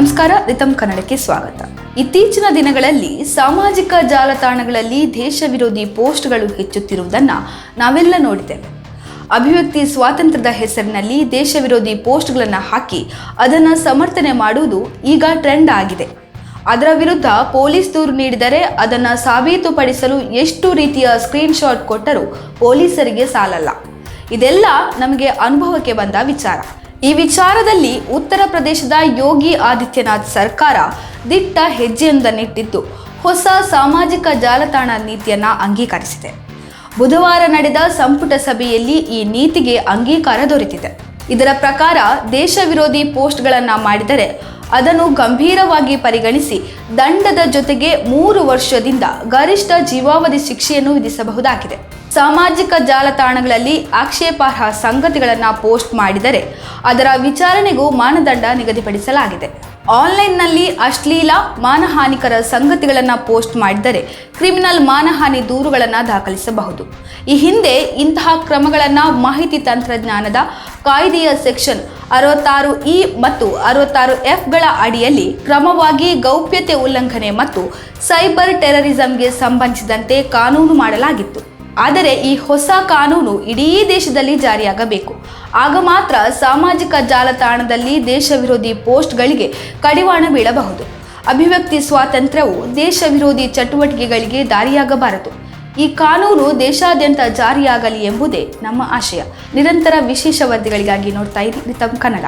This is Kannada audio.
ನಮಸ್ಕಾರ ರಿತಮ್ ಕನ್ನಡಕ್ಕೆ ಸ್ವಾಗತ. ಇತ್ತೀಚಿನ ದಿನಗಳಲ್ಲಿ ಸಾಮಾಜಿಕ ಜಾಲತಾಣಗಳಲ್ಲಿ ದೇಶ ವಿರೋಧಿ ಪೋಸ್ಟ್ಗಳು ಹೆಚ್ಚುತ್ತಿರುವುದನ್ನು ನಾವೆಲ್ಲ ನೋಡಿದ್ದೇವೆ. ಅಭಿವ್ಯಕ್ತಿ ಸ್ವಾತಂತ್ರ್ಯದ ಹೆಸರಿನಲ್ಲಿ ದೇಶ ವಿರೋಧಿ ಪೋಸ್ಟ್ಗಳನ್ನು ಹಾಕಿ ಅದನ್ನು ಸಮರ್ಥನೆ ಮಾಡುವುದು ಈಗ ಟ್ರೆಂಡ್ ಆಗಿದೆ. ಅದರ ವಿರುದ್ಧ ಪೊಲೀಸ್ ದೂರು ನೀಡಿದರೆ ಅದನ್ನು ಸಾಬೀತುಪಡಿಸಲು ಎಷ್ಟು ರೀತಿಯ ಸ್ಕ್ರೀನ್ಶಾಟ್ ಕೊಟ್ಟರೂ ಪೊಲೀಸರಿಗೆ ಸಾಲಲ್ಲ. ಇದೆಲ್ಲ ನಮಗೆ ಅನುಭವಕ್ಕೆ ಬಂದ ವಿಚಾರ. ಈ ವಿಚಾರದಲ್ಲಿ ಉತ್ತರ ಪ್ರದೇಶದ ಯೋಗಿ ಆದಿತ್ಯನಾಥ್ ಸರ್ಕಾರ ದಿಟ್ಟ ಹೆಜ್ಜೆಯೊಂದನ್ನಿಟ್ಟಿದ್ದು. ಹೊಸ ಸಾಮಾಜಿಕ ಜಾಲತಾಣ ನೀತಿಯನ್ನ ಅಂಗೀಕರಿಸಿದೆ. ಬುಧವಾರ ನಡೆದ ಸಂಪುಟ ಸಭೆಯಲ್ಲಿ ಈ ನೀತಿಗೆ ಅಂಗೀಕಾರ ದೊರೆತಿದೆ. ಇದರ ಪ್ರಕಾರ ದೇಶ ವಿರೋಧಿ ಪೋಸ್ಟ್ಗಳನ್ನು ಮಾಡಿದರೆ ಅದನ್ನು ಗಂಭೀರವಾಗಿ ಪರಿಗಣಿಸಿ ದಂಡದ ಜೊತೆಗೆ ಮೂರು ವರ್ಷದಿಂದ ಗರಿಷ್ಠ ಜೀವಾವಧಿ ಶಿಕ್ಷೆಯನ್ನು ವಿಧಿಸಬಹುದಾಗಿದೆ. ಸಾಮಾಜಿಕ ಜಾಲತಾಣಗಳಲ್ಲಿ ಆಕ್ಷೇಪಾರ್ಹ ಸಂಗತಿಗಳನ್ನು ಪೋಸ್ಟ್ ಮಾಡಿದರೆ ಅದರ ವಿಚಾರಣೆಗೂ ಮಾನದಂಡ ನಿಗದಿಪಡಿಸಲಾಗಿದೆ. ಆನ್ಲೈನ್ನಲ್ಲಿ ಅಶ್ಲೀಲ, ಮಾನಹಾನಿಕರ ಸಂಗತಿಗಳನ್ನು ಪೋಸ್ಟ್ ಮಾಡಿದರೆ ಕ್ರಿಮಿನಲ್ ಮಾನಹಾನಿ ದೂರುಗಳನ್ನು ದಾಖಲಿಸಬಹುದು. ಈ ಹಿಂದೆ ಇಂತಹ ಕ್ರಮಗಳನ್ನು ಮಾಹಿತಿ ತಂತ್ರಜ್ಞಾನದ ಕಾಯ್ದೆಯ ಸೆಕ್ಷನ್ ಅರವತ್ತಾರು ಇ ಮತ್ತು ಅರವತ್ತಾರು ಎಫ್ಗಳ ಅಡಿಯಲ್ಲಿ ಕ್ರಮವಾಗಿ ಗೌಪ್ಯತೆ ಉಲ್ಲಂಘನೆ ಮತ್ತು ಸೈಬರ್ ಟೆರರಿಸಂಗೆ ಸಂಬಂಧಿಸಿದಂತೆ ಕಾನೂನು ಮಾಡಲಾಗಿತ್ತು. ಆದರೆ ಈ ಹೊಸ ಕಾನೂನು ಇಡೀ ದೇಶದಲ್ಲಿ ಜಾರಿಯಾಗಬೇಕು. ಆಗ ಮಾತ್ರ ಸಾಮಾಜಿಕ ಜಾಲತಾಣದಲ್ಲಿ ದೇಶ ವಿರೋಧಿ ಪೋಸ್ಟ್ಗಳಿಗೆ ಕಡಿವಾಣ ಬೀಳಬಹುದು. ಅಭಿವ್ಯಕ್ತಿ ಸ್ವಾತಂತ್ರ್ಯವು ದೇಶ ವಿರೋಧಿ ಚಟುವಟಿಕೆಗಳಿಗೆ ದಾರಿಯಾಗಬಾರದು. ಈ ಕಾನೂನು ದೇಶಾದ್ಯಂತ ಜಾರಿಯಾಗಲಿ ಎಂಬುದೇ ನಮ್ಮ ಆಶಯ. ನಿರಂತರ ವಿಶೇಷ ವರದಿಗಳಿಗಾಗಿ ನೋಡ್ತಾ ಇರಿ ಕನ್ನಡ.